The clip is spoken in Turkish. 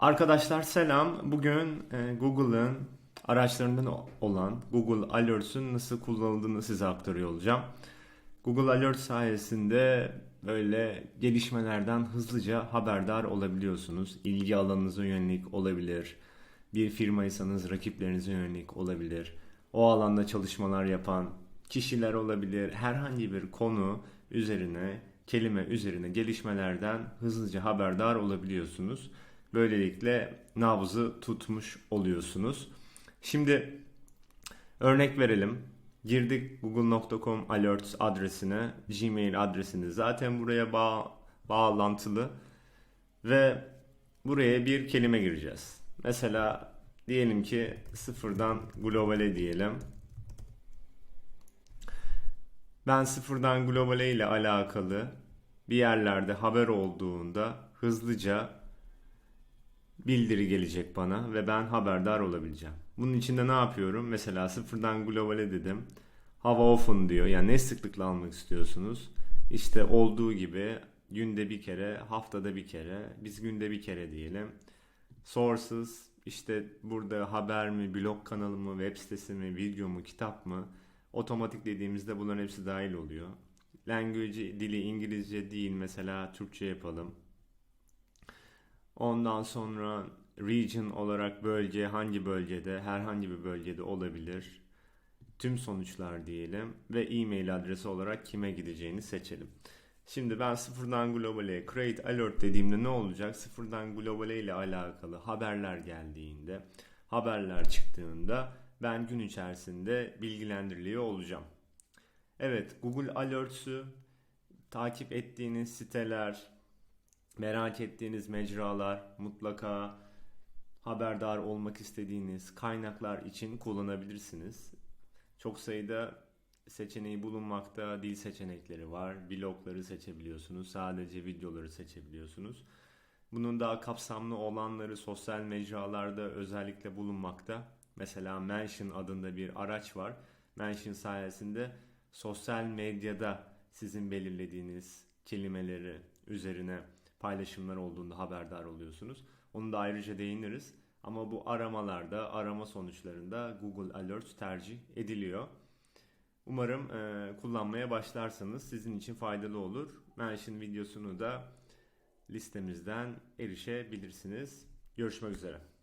Arkadaşlar selam. Bugün e, Google'ın araçlarından olan Google Alerts'ün nasıl kullanıldığını size aktarıyor olacağım. Google Alert sayesinde böyle gelişmelerden hızlıca haberdar olabiliyorsunuz. İlgi alanınıza yönelik olabilir. Bir firmaysanız rakiplerinize yönelik olabilir. O alanda çalışmalar yapan kişiler olabilir. Herhangi bir konu üzerine, kelime üzerine gelişmelerden hızlıca haberdar olabiliyorsunuz. Böylelikle nabzı tutmuş oluyorsunuz. Şimdi örnek verelim. Girdik google.com alerts adresine, Gmail adresini zaten buraya bağ, bağlantılı ve buraya bir kelime gireceğiz. Mesela diyelim ki sıfırdan globale diyelim. Ben sıfırdan globale ile alakalı bir yerlerde haber olduğunda hızlıca bildiri gelecek bana ve ben haberdar olabileceğim. Bunun için de ne yapıyorum? Mesela sıfırdan globale dedim. Hava often diyor. Yani ne sıklıkla almak istiyorsunuz? İşte olduğu gibi günde bir kere, haftada bir kere, biz günde bir kere diyelim. Sources, işte burada haber mi, blog kanalı mı, web sitesi mi, video mu, kitap mı? Otomatik dediğimizde bunların hepsi dahil oluyor. Language, dili İngilizce değil mesela Türkçe yapalım. Ondan sonra region olarak bölge hangi bölgede, herhangi bir bölgede olabilir. Tüm sonuçlar diyelim ve e-mail adresi olarak kime gideceğini seçelim. Şimdi ben sıfırdan globale create alert dediğimde ne olacak? Sıfırdan globale ile alakalı haberler geldiğinde, haberler çıktığında ben gün içerisinde bilgilendiriliyor olacağım. Evet, Google Alerts'ü takip ettiğiniz siteler, merak ettiğiniz mecralar, mutlaka haberdar olmak istediğiniz kaynaklar için kullanabilirsiniz. Çok sayıda seçeneği bulunmakta, dil seçenekleri var. Blogları seçebiliyorsunuz, sadece videoları seçebiliyorsunuz. Bunun daha kapsamlı olanları sosyal mecralarda özellikle bulunmakta. Mesela Mention adında bir araç var. Mention sayesinde sosyal medyada sizin belirlediğiniz kelimeleri üzerine paylaşımlar olduğunda haberdar oluyorsunuz. Onu da ayrıca değiniriz. Ama bu aramalarda, arama sonuçlarında Google Alerts tercih ediliyor. Umarım e, kullanmaya başlarsanız sizin için faydalı olur. Mention videosunu da listemizden erişebilirsiniz. Görüşmek üzere.